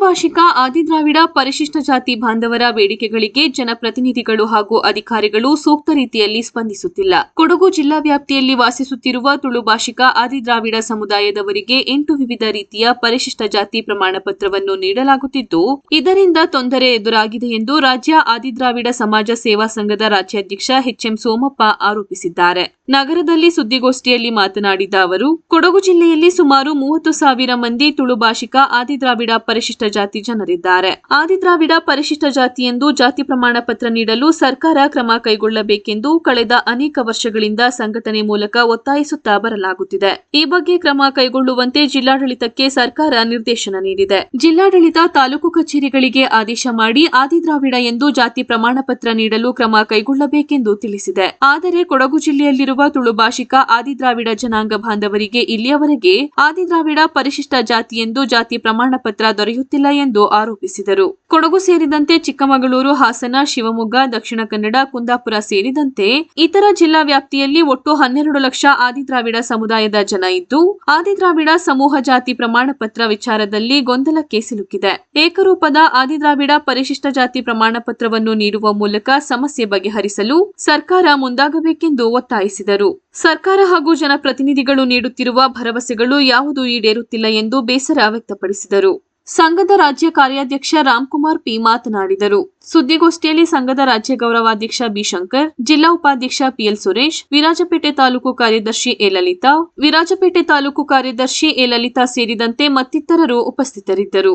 ತುಳುಭಾಷಿಕ ಆದಿದ್ರಾವಿಡ, ಪರಿಶಿಷ್ಟ ಜಾತಿ ಬಾಂಧವರ ಬೇಡಿಕೆಗಳಿಗೆ ಜನಪ್ರತಿನಿಧಿಗಳು ಹಾಗೂ ಅಧಿಕಾರಿಗಳು ಸೂಕ್ತ ರೀತಿಯಲ್ಲಿ ಸ್ಪಂದಿಸುತ್ತಿಲ್ಲ. ಕೊಡಗು ಜಿಲ್ಲಾ ವ್ಯಾಪ್ತಿಯಲ್ಲಿ ವಾಸಿಸುತ್ತಿರುವ ತುಳುಭಾಷಿಕ ಆದಿದ್ರಾವಿಡ ಸಮುದಾಯದವರಿಗೆ ಎಂಟು ವಿವಿಧ ರೀತಿಯ ಪರಿಶಿಷ್ಟ ಜಾತಿ ಪ್ರಮಾಣ ಪತ್ರವನ್ನು ನೀಡಲಾಗುತ್ತಿದ್ದು, ಇದರಿಂದ ತೊಂದರೆ ಎದುರಾಗಿದೆ ಎಂದು ರಾಜ್ಯ ಆದಿದ್ರಾವಿಡ ಸಮಾಜ ಸೇವಾ ಸಂಘದ ರಾಜ್ಯಾಧ್ಯಕ್ಷ ಎಚ್ಎಂ ಸೋಮಪ್ಪ ಆರೋಪಿಸಿದ್ದಾರೆ. ನಗರದಲ್ಲಿ ಸುದ್ದಿಗೋಷ್ಠಿಯಲ್ಲಿ ಮಾತನಾಡಿದ ಅವರು, ಕೊಡಗು ಜಿಲ್ಲೆಯಲ್ಲಿ ಸುಮಾರು ಮೂವತ್ತು ಸಾವಿರ ಮಂದಿ ತುಳು ಭಾಷಿಕ, ಆದಿದ್ರಾವಿಡ ಪರಿಶಿಷ್ಟ ಜಾತಿ ಜನರಿದ್ದಾರೆ. ಆದಿದ್ರಾವಿಡ ಪರಿಶಿಷ್ಟ ಜಾತಿ ಎಂದು ಜಾತಿ ಪ್ರಮಾಣ ಪತ್ರ ನೀಡಲು ಸರ್ಕಾರ ಕ್ರಮ ಕೈಗೊಳ್ಳಬೇಕೆಂದು ಕಳೆದ ಅನೇಕ ವರ್ಷಗಳಿಂದ ಸಂಘಟನೆ ಮೂಲಕ ಒತ್ತಾಯಿಸುತ್ತಾ ಬರಲಾಗುತ್ತಿದೆ. ಈ ಬಗ್ಗೆ ಕ್ರಮ ಕೈಗೊಳ್ಳುವಂತೆ ಜಿಲ್ಲಾಡಳಿತಕ್ಕೆ ಸರ್ಕಾರ ನಿರ್ದೇಶನ ನೀಡಿದೆ. ಜಿಲ್ಲಾಡಳಿತ ತಾಲೂಕು ಕಚೇರಿಗಳಿಗೆ ಆದೇಶ ಮಾಡಿ ಆದಿದ್ರಾವಿಡ ಎಂದು ಜಾತಿ ಪ್ರಮಾಣ ಪತ್ರ ನೀಡಲು ಕ್ರಮ ಕೈಗೊಳ್ಳಬೇಕೆಂದು ತಿಳಿಸಿದೆ. ಆದರೆ ಕೊಡಗು ಜಿಲ್ಲೆಯಲ್ಲಿರುವ ತುಳು ಭಾಷಿಕ ಆದಿದ್ರಾವಿಡ ಜನಾಂಗ ಬಾಂಧವರಿಗೆ ಇಲ್ಲಿಯವರೆಗೆ ಆದಿದ್ರಾವಿಡ ಪರಿಶಿಷ್ಟ ಜಾತಿ ಎಂದು ಜಾತಿ ಪ್ರಮಾಣ ಪತ್ರ ದೊರೆಯುತ್ತಿಲ್ಲ. ಎಂದು ಆರೋಪಿಸಿದರು. ಕೊಡಗು ಸೇರಿದಂತೆ ಚಿಕ್ಕಮಗಳೂರು, ಹಾಸನ, ಶಿವಮೊಗ್ಗ, ದಕ್ಷಿಣ ಕನ್ನಡ, ಕುಂದಾಪುರ ಸೇರಿದಂತೆ ಇತರ ಜಿಲ್ಲಾ ವ್ಯಾಪ್ತಿಯಲ್ಲಿ ಒಟ್ಟು ಹನ್ನೆರಡು ಲಕ್ಷ ಆದಿದ್ರಾವಿಡ ಸಮುದಾಯದ ಜನ ಇದ್ದು, ಆದಿದ್ರಾವಿಡ ಸಮೂಹ ಜಾತಿ ಪ್ರಮಾಣ ಪತ್ರ ವಿಚಾರದಲ್ಲಿ ಗೊಂದಲಕ್ಕೆ ಸಿಲುಕಿದೆ. ಏಕರೂಪದ ಆದಿದ್ರಾವಿಡ ಪರಿಶಿಷ್ಟ ಜಾತಿ ಪ್ರಮಾಣ ಪತ್ರವನ್ನು ನೀಡುವ ಮೂಲಕ ಸಮಸ್ಯೆ ಬಗೆಹರಿಸಲು ಸರ್ಕಾರ ಮುಂದಾಗಬೇಕೆಂದು ಒತ್ತಾಯಿಸಿದರು. ಸರ್ಕಾರ ಹಾಗೂ ಜನಪ್ರತಿನಿಧಿಗಳು ನೀಡುತ್ತಿರುವ ಭರವಸೆಗಳು ಯಾವುದೂ ಈಡೇರುತ್ತಿಲ್ಲ ಎಂದು ಬೇಸರ ವ್ಯಕ್ತಪಡಿಸಿದರು. ಸಂಘದ ರಾಜ್ಯ ಕಾರ್ಯಾಧ್ಯಕ್ಷ ರಾಮ್ಕುಮಾರ್ ಪಿ ಮಾತನಾಡಿದರು. ಸುದ್ದಿಗೋಷ್ಠಿಯಲ್ಲಿ ಸಂಘದ ರಾಜ್ಯ ಗೌರವಾಧ್ಯಕ್ಷ ಬಿ ಶಂಕರ್, ಜಿಲ್ಲಾ ಉಪಾಧ್ಯಕ್ಷ ಪಿಎಲ್ ಸುರೇಶ್, ವಿರಾಜಪೇಟೆ ತಾಲೂಕು ಕಾರ್ಯದರ್ಶಿ ಎ ಲಲಿತಾ, ವಿರಾಜಪೇಟೆ ತಾಲೂಕು ಕಾರ್ಯದರ್ಶಿ ಎ ಲಲಿತಾ ಸೇರಿದಂತೆ ಮತ್ತಿತರರು ಉಪಸ್ಥಿತರಿದ್ದರು.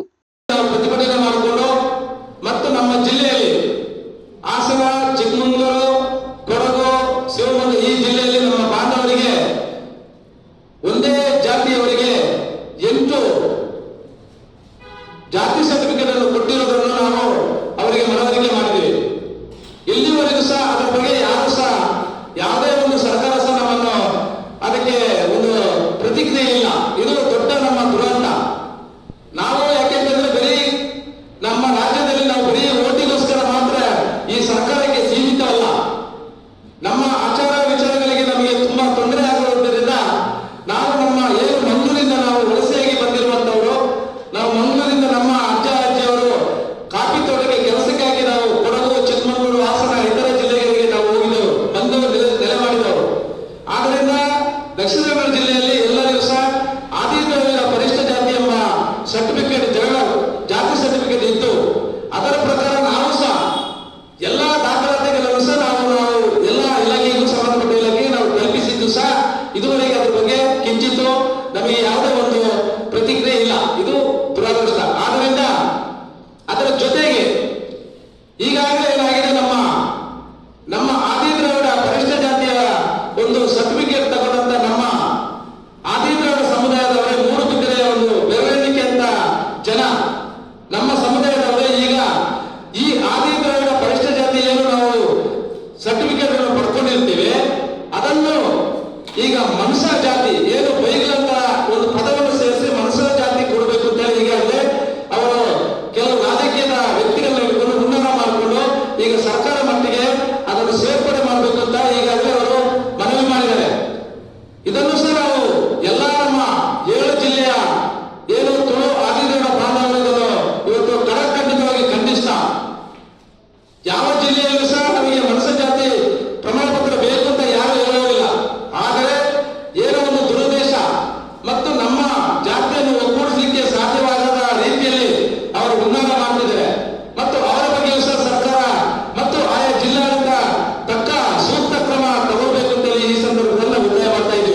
non